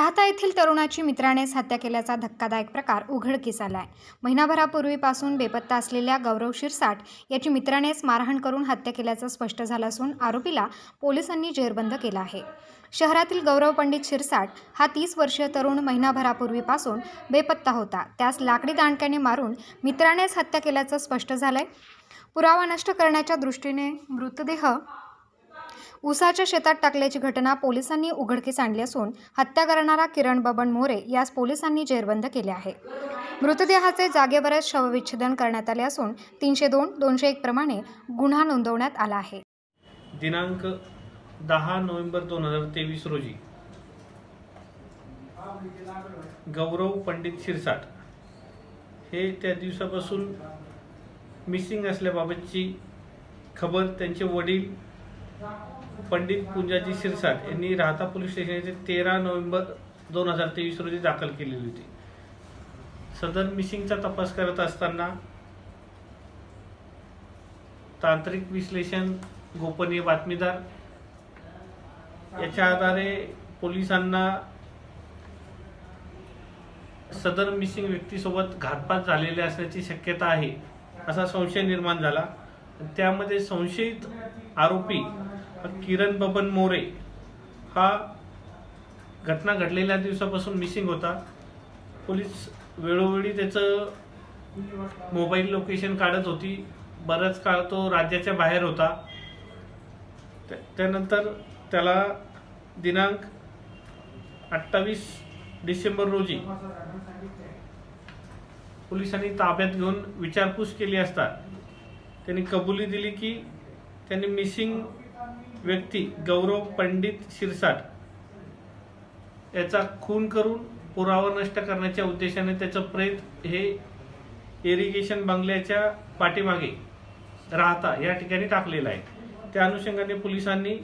राहता येथील तरुणाची मित्रानेच हत्या केल्याचा धक्कादायक प्रकार उघडकीस आलाय. महिनाभरापूर्वीपासून बेपत्ता असलेल्या गौरव शिरसाट याची मित्रानेच मारहाण करून हत्या केल्याचं स्पष्ट झालं असून आरोपीला पोलिसांनी जेरबंद केला आहे. शहरातील गौरव पंडित शिरसाट हा तीस वर्षीय तरुण महिनाभरापूर्वीपासून बेपत्ता होता. त्यास लाकडी दांडक्याने मारून मित्रानेच हत्या केल्याचं स्पष्ट झालंय. पुरावा नष्ट करण्याच्या दृष्टीने मृतदेह उसाच्या शेतात टाकल्याची घटना पोलिसांनी उघडकीस आणली असून हत्या करणारा किरण बबन मोरे यास पोलिसांनी जेरबंद केले आहे. मृतदेहाचे जागेवरच शवविच्छेदन करण्यात आले असून तीनशे दोन दोनशे एक प्रमाणे गुन्हा नोंदवण्यात आला आहे. दिनांक दहा नोव्हेंबर दोन हजार तेवीस रोजी गौरव पंडित शिरसाट हे त्या दिवसापासून मिसिंग असल्याबाबतची खबर त्यांचे वडील पंडित पुंजाजी शिरसाट यांनी राहता पोलीस स्टेशन येथे तेरा नोव्हेंबर दोन हजार तेवीस रोजी दाखल केलेली होती. सदर मिसिंगचा तपास करत असताना तांत्रिक विश्लेषण गोपनीय बातमीदार याच्या आधारे पोलिसांना सदर मिसिंग व्यक्तीसोबत घातपात झालेले असण्याची शक्यता आहे असा संशय निर्माण झाला. त्यामध्ये संशयित आरोपी किरण बबन मोरे हा घटना घडलेल्या दिवसापासून मिसिंग होता. पोलीस वेळोवेळी त्याचं मोबाईल लोकेशन काढत होती. बराच काळ तो राज्याच्या बाहेर होता. त्या- त्यानंतर त्याला दिनांक अठ्ठावीस डिसेंबर रोजी पोलिसांनी ताब्यात घेऊन विचारपूस केली असता. त्यांनी कबुली दिली की त्यांनी मिसिंग व्यक्ती गौरव पंडित शिरसाट याचा खून करून पुरावा नष्ट करण्याच्या उद्देशाने त्याचं प्रेत हे इरिगेशन बंगल्याच्या पाठीमागे राहता या ठिकाणी टाकलेलं आहे. त्या अनुषंगाने पोलिसांनी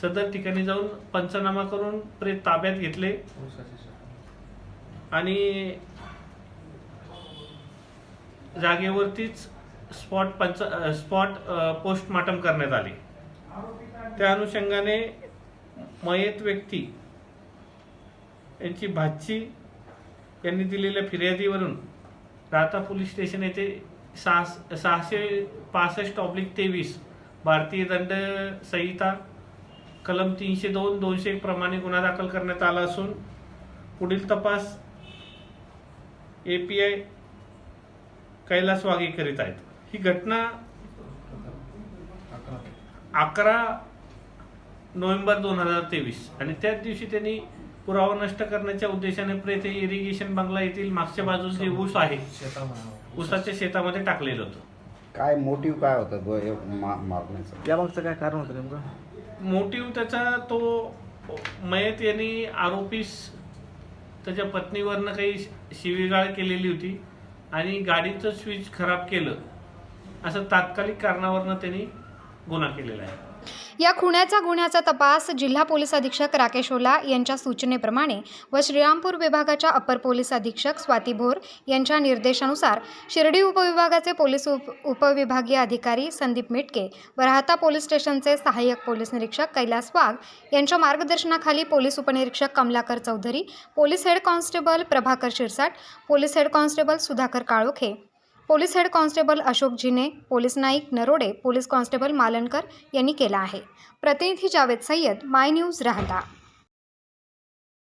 सदर ठिकाणी जाऊन पंचनामा करून प्रेत ताब्यात घेतले. आणि जागेवरतीच स्पॉट पंच स्पॉट पोस्टमार्टम करण्यात आले. त्या अनुषंगाने मयत व्यक्ती यांची भाची यांनी दिलेल्या फिर्यादीवरून राहता पोलीस स्टेशन येथे सहा सहाशे पासष्ट ऑब्लिक तेवीस भारतीय दंड संहिता कलम तीनशे दोन दोनशे एक प्रमाणे गुन्हा दाखल करण्यात आला असून पुढील तपास A P I Kailas Waghe करीत आहेत. ही घटना अकरा नोव्हेंबर दोन हजार तेवीस. आणि त्याच दिवशी त्यांनी पुरावा नष्ट करण्याच्या उद्देशाने प्रेत हे इरिगेशन बंगला येथील मागच्या बाजूस जे ऊस आहे ऊसाच्या शेतामध्ये टाकलेलं होतं. काय मोटिव्ह काय होता? हे मारण्याचा या मागचं काय कारण होतं नेमकं? मोटिव्ह त्याचा तो मयत यांनी आरोपीस त्याच्या पत्नीवरनं काही शिवीगाळ केलेली होती आणि गाडीचं स्विच खराब केलं. असं तात्कालिक कारणावरनं त्यांनी गुन्हा केलेला आहे. या खुन्याचा गुन्ह्याचा तपास जिल्हा पोलीस अधीक्षक राकेश ओला यांच्या सूचनेप्रमाणे व श्रीरामपूर विभागाच्या अपर पोलीस अधीक्षक स्वाती भोर यांच्या निर्देशानुसार शिर्डी उपविभागाचे पोलीस उप उपविभागीय अधिकारी संदीप मिटके व राहता पोलीस स्टेशनचे सहाय्यक पोलीस निरीक्षक कैलास वाघ यांच्या मार्गदर्शनाखाली पोलीस उपनिरीक्षक Kamalakar Chaudhari police head constable Prabhakar Shirsat police head constable Sudhakar Kalokhe police head constable Ashok Zine police naik Narode police constable Malankar यांनी केला आहे. प्रतिनिधी जावेद सय्यद माय न्यूज राहता.